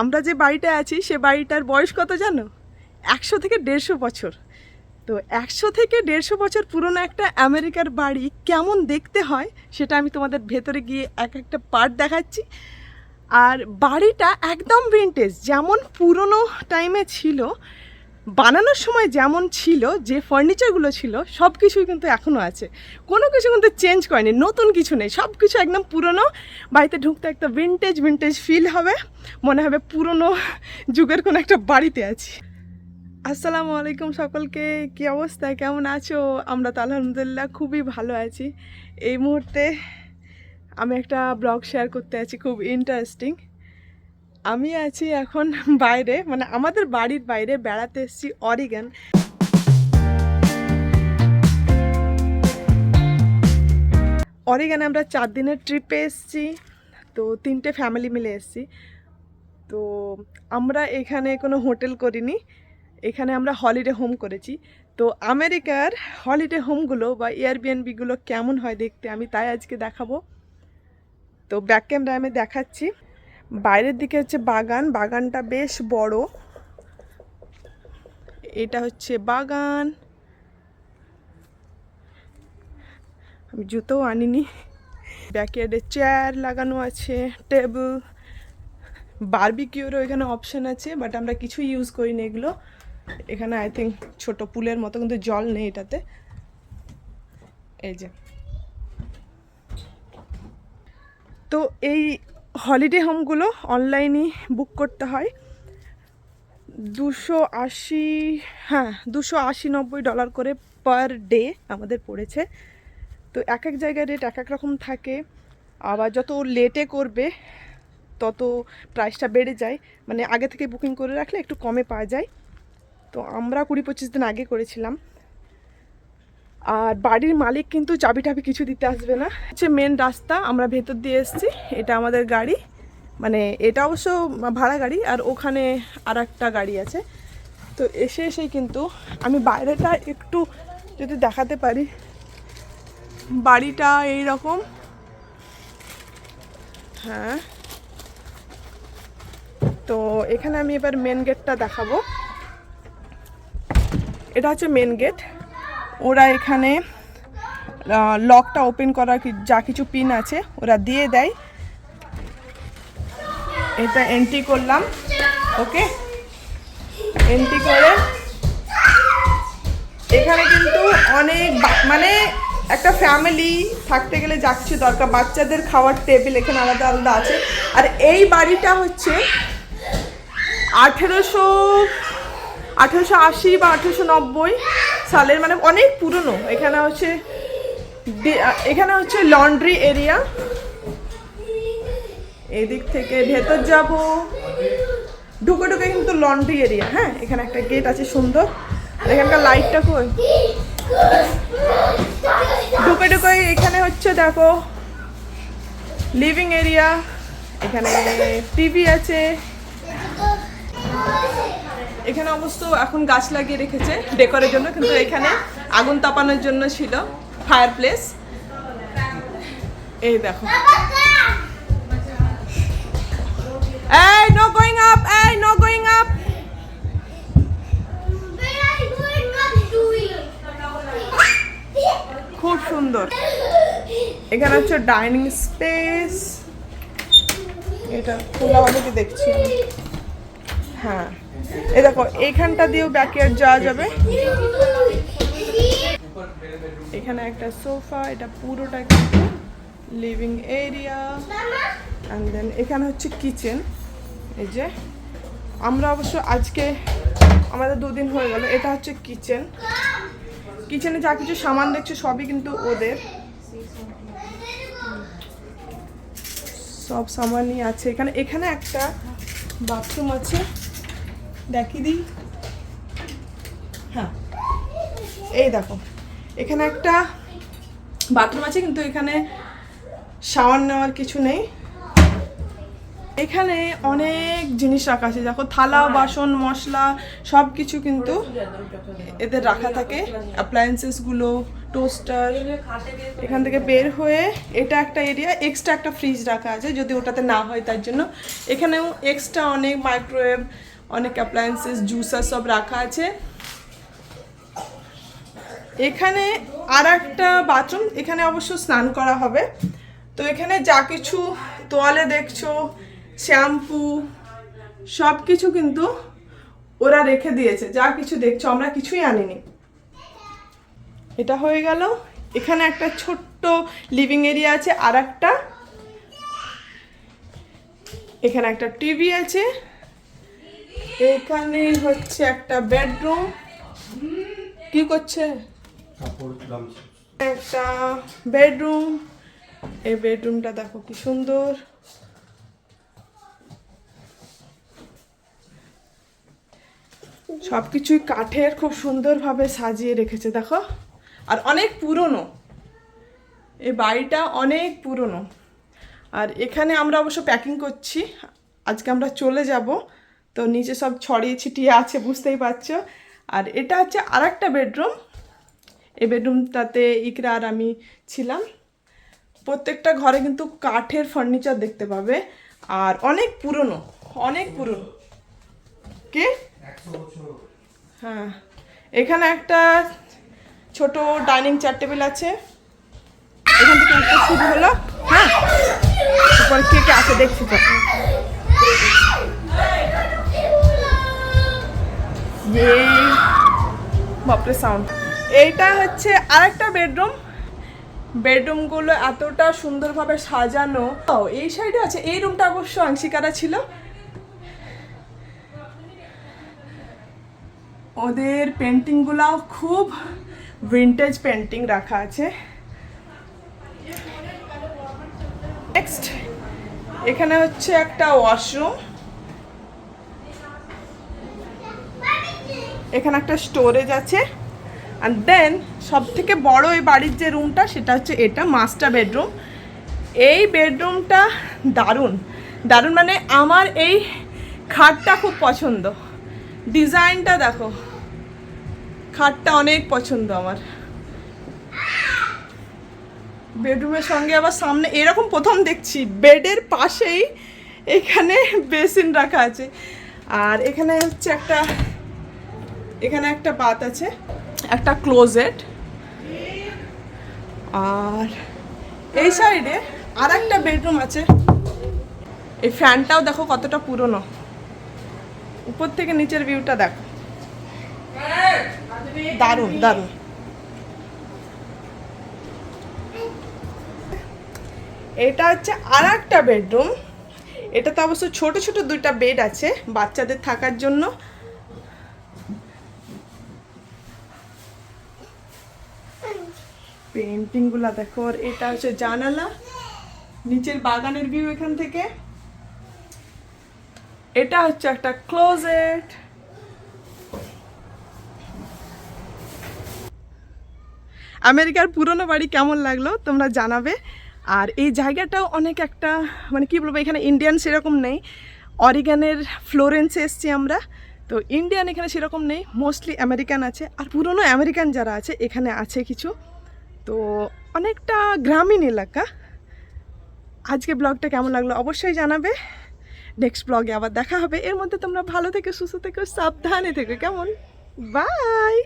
আমরা যে বাড়িটা আছি, সে বাড়িটার বয়স কত জানো? একশো থেকে দেড়শো বছর। তো একশো থেকে দেড়শো বছর পুরনো একটা আমেরিকার বাড়ি কেমন দেখতে হয়, সেটা আমি তোমাদের ভেতরে গিয়ে এক একটা পার্ট দেখাচ্ছি। আর বাড়িটা একদম ভিনটেজ যেমন পুরনো টাইমে ছিল বানানোর সময় যেমন ছিল, যে ফার্নিচারগুলো ছিল সব কিছুই কিন্তু এখনও আছে। কোনো কিছু কিন্তু চেঞ্জ করেনি, নতুন কিছু নেই। সব কিছু একদম পুরনো, বাড়িতে ঢুকতে একটা ভিন্টেজ ভিন্টেজ ফিল হবে। মনে হবে পুরনো যুগের কোনো একটা বাড়িতে আছি। আসসালামু আলাইকুম সকলকে, কি অবস্থা? কেমন আছো? আমরা তো আলহামদুলিল্লাহ খুবই ভালো আছি। এই মুহূর্তে আমি একটা ব্লগ শেয়ার করতে আছি, খুব ইন্টারেস্টিং আমি আছি এখন বাইরে মানে আমাদের বাড়ির বাইরে বেড়াতে এসেছি অরিগান অরিগানে আমরা চার দিনের ট্রিপে এসেছি, তো তিনটে ফ্যামিলি মিলে এসেছি। তো আমরা এখানে কোনো হোটেল করিনি, এখানে আমরা হলিডে হোম করেছি। তো আমেরিকার হলিডে হোমগুলো বা এয়ারবিএনবিগুলো কেমন হয় দেখতে আমি তাই আজকে দেখাবো। তো ব্যাক ক্যামেরা আমি দেখাচ্ছি। বাইরের দিকে হচ্ছে বাগান, বাগানটা বেশ বড়। এটা হচ্ছে বাগান। আমি জুতোও আনিনি। ব্যাকয়ার্ডে চেয়ার লাগানো আছে, টেবিল, বারবিকিউরও এখানে অপশান আছে, বাট আমরা কিছু ইউজ করিনি এগুলো। এখানে আই থিঙ্ক ছোট পুলের মতো, কিন্তু জল নেই এটাতে। এই যে। তো এই হলিডে হোমগুলো অনলাইনে বুক করতে হয়। দুশো আশি হ্যাঁ দুশো আশি নব্বই ডলার করে পার ডে আমাদের পড়েছে। তো এক এক জায়গায় রেট এক এক রকম থাকে। আবার যত লেটে করবে, তত প্রাইসটা বেড়ে যায়। মানে আগে থেকে বুকিং করে রাখলে একটু কমে পাওয়া যায়। তো আমরা কুড়ি পঁচিশ দিন আগে করেছিলাম। আর বাড়ির মালিক কিন্তু চাবি টাবি কিছু দিতে আসবে না। হচ্ছে মেন রাস্তা, আমরা ভেতর দিয়ে এসেছি, এটা আমাদের গাড়ি। মানে এটা অবশ্য ভাড়া গাড়ি, আর ওখানে আর একটা গাড়ি আছে। তো এসে এসেই কিন্তু আমি বাইরেটা একটু যদি দেখাতে পারি। বাড়িটা এই রকম হ্যাঁ। তো এখানে আমি এবার মেন গেটটা দেখাবো। এটা হচ্ছে মেন গেট ওরা এখানে লকটা ওপেন করার যা কিছু পিন আছে, ওরা দিয়ে দেয়। এটা এন্ট্রি করলাম ওকে এন্ট্রি করে, এখানে কিন্তু অনেক মানে একটা ফ্যামিলি থাকতে গেলে যা কিছু দরকার। বাচ্চাদের খাওয়ার টেবিল এখানে আলাদা আলাদা আছে। আর এই বাড়িটা হচ্ছে আঠেরোশো আঠেরোশো আশি বা আঠেরোশো নব্বই সালের মানে অনেক পুরনো। এখানে হচ্ছে এখানে হচ্ছে লন্ড্রি এরিয়া এদিক থেকে ভেতর যাব। ঢুকে ঢুকে কিন্তু লন্ড্রি এরিয়া হ্যাঁ? এখানে একটা গেট আছে সুন্দর। এখানকার লাইটটা কই? ঢুকে ঢুকে এখানে হচ্ছে দেখো লিভিং এরিয়া এখানে টিভি আছে। এখানে অবশ্য এখন গাছ লাগিয়ে রেখেছে ডেকোরের জন্য, কিন্তু এখানে আগুন তাপানোর জন্য ছিল ফায়ার প্লেস এই দেখো no going up no going up খুব সুন্দর। এখানে হচ্ছে ডাইনিং স্পেস। এটা খোলা বাড়িতে দেখছি। হ্যাঁ। এই দেখো এইখানটা দিয়েও ব্যাকয়ার্ড যাওয়া যাবে। এখানে একটা সোফা এটা পুরোটা লিভিং এরিয়া অ্যান্ড দেন এখানে হচ্ছে কিচেন এই যে, আমরা অবশ্য আজকে আমাদের দুদিন হয়ে গেল, এটা হচ্ছে কিচেন কিচেনে যা কিছু সামান দেখছ, সবই কিন্তু ওদের। সব সামানই আছে। এখানে এখানে একটা বাথরুম আছে। দেখিয়ে দিই। হ্যাঁ। এই দেখো, এখানে একটা বাথরুম আছে, কিন্তু এখানে শাওয়ার নেওয়ার কিছু নেই। এখানে অনেক জিনিস রাখা আছে, দেখো থালা, বাসন, মশলা সব কিছু কিন্তু এদের রাখা থাকে। অ্যাপ্লায়েন্সেসগুলো টোস্টার এখান থেকে বের হয়ে এটা একটা এরিয়া এক্সট্রা একটা ফ্রিজ রাখা আছে, যদি ওটাতে না হয় তার জন্য। এখানেও এক্সট্রা অনেক মাইক্রোওয়েভ অনেক অ্যাপ্লায়েন্সেস জুসার সব রাখা আছে। এখানে আর একটা বাথরুম এখানে অবশ্য স্নান করা হবে। তো এখানে যা কিছু তোয়ালে দেখছ শ্যাম্পু সব কিছু কিন্তু ওরা রেখে দিয়েছে। যা কিছু দেখছ, আমরা কিছুই আনিনি। এটা হয়ে গেল। এখানে একটা ছোট্ট লিভিং এরিয়া আছে আর একটা এখানে একটা টিভি আছে। এখানে হচ্ছে একটা বেডরুম। কি করছে? একটা বেডরুম। এই বেডরুমটা দেখো কি সুন্দর। সবকিছুই কাঠের খুব সুন্দরভাবে সাজিয়ে রেখেছে দেখো। আর অনেক পুরনো। এই বাড়িটা অনেক পুরনো। আর এখানে আমরা অবশ্য প্যাকিং করছি। আজকে আমরা চলে যাব। তো নিচে সব ছড়িয়ে ছিটিয়ে আছে, বুঝতেই পারছ। আর এটা হচ্ছে আর একটা বেডরুম। এই বেডরুমটাতে ইকরা আর আমি ছিলাম। প্রত্যেকটা ঘরে কিন্তু কাঠের ফার্নিচার দেখতে পাবে। আর অনেক পুরনো অনেক পুরনো। কে? হ্যাঁ এখানে একটা ছোট ডাইনিং চেয়ার টেবিল আছে। এখান থেকে একটা শুরু হলো। হ্যাঁ কে কে আছে দেখছি তো। ইয়ে বাপরে সাউন্ড এইটা হচ্ছে আরেকটা বেডরুম বেডরুমগুলো এতটা সুন্দরভাবে সাজানো। ও এই সাইডে আছে, এই রুমটা অবশ্য আংশিকারা ছিল। ওদের পেন্টিংগুলাও খুব ভিন্টেজ পেন্টিং রাখা আছে। নেক্সট এখানে হচ্ছে একটা ওয়াশরুম এখানে একটা স্টোরেজ আছে। আর দেন সব থেকে বড় এই বাড়ির যে রুমটা সেটা হচ্ছে এটা মাস্টার বেডরুম এই বেডরুমটা দারুণ। দারুণ মানে আমার এই খাটটা খুব পছন্দ। ডিজাইনটা দেখো। খাটটা অনেক পছন্দ আমার। বেডরুমের সঙ্গে আবার সামনে, এরকম প্রথম দেখছি, বেডের পাশেই এখানে বেসিন রাখা আছে। আর এখানে হচ্ছে একটা এখানে একটা বাত আছে একটা ক্লোজেট। আর এই সাইডে আর একটা বেডরুম আছে। এই ফ্যানটাও দেখো কতটা পুরনো। উপর থেকে নিচের ভিউটা দেখো। দারুণ দারুণ। এটা হচ্ছে আর একটা বেডরুম। এটাতে অবশ্য ছোট ছোট দুইটা বেড আছে বাচ্চাদের থাকার জন্য। পেন্টিংগুলো দেখো, আর এটা হচ্ছে জানালা, নিচের বাগানের ভিউ এখান থেকে। এটা হচ্ছে একটা ক্লোজেট আমেরিকার পুরনো বাড়ি কেমন লাগল তোমরা জানাবে। আর এই জায়গাটাও অনেক একটা মানে কি বলব, এখানে ইন্ডিয়ান সেরকম নেই। অরিগানের ফ্লোরেন্সে এসছি আমরা। তো ইন্ডিয়ান এখানে সেরকম নেই মোস্টলি আমেরিকান আছে। আর পুরনো আমেরিকান যারা আছে, এখানে আছে কিছু। তো অনেকটা গ্রামীণ এলাকা। আজকে ব্লগটা কেমন লাগল অবশ্যই জানাবে। নেক্সট ব্লগে আবার দেখা হবে। এর মধ্যে তোমরা ভালো থেকে, সুস্থ থেকো, সাবধানে থেকো। কেমন? বাই